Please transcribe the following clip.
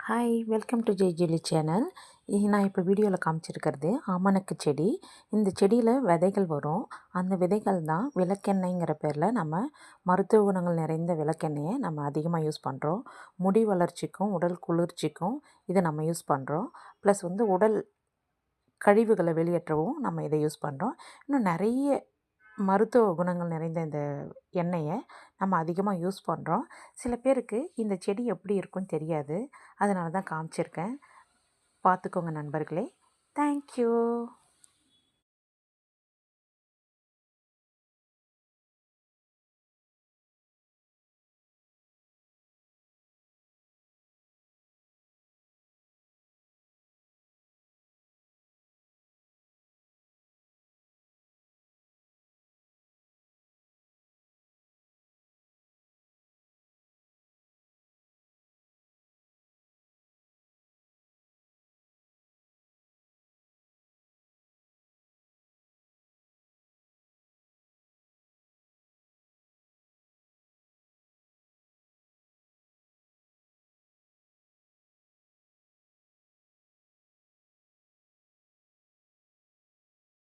Hi welcome to ஜெய் ஜெலி channel நான் இப்போ வீடியோவில் காமிச்சிருக்கிறது ஆமணக்கு செடி. இந்த செடியில் விதைகள் வரும். அந்த விதைகள் தான் விளக்கெண்ணெய்ங்கிற பேரில் நம்ம மருத்துவ குணங்கள் நிறைந்த விளக்கெண்ணெயை நம்ம அதிகமாக யூஸ் பண்ணுறோம் முடி வளர்ச்சிக்கும் உடல் குளிர்ச்சிக்கும் இதை நம்ம யூஸ் பண்ணுறோம் ப்ளஸ் வந்து உடல் கழிவுகளை வெளியேற்றவும் நம்ம இதை யூஸ் பண்ணுறோம் இன்னும் நிறைய மருத்துவ குணங்கள் நிறைந்த இந்த எண்ணெயை நம்ம அதிகமாக யூஸ் பண்ணுறோம் சில பேருக்கு இந்த செடி எப்படி இருக்கும்னு தெரியாது. அதனால தான் காமிச்சிருக்கேன். பார்த்துக்கோங்க நண்பர்களே. தேங்க்யூ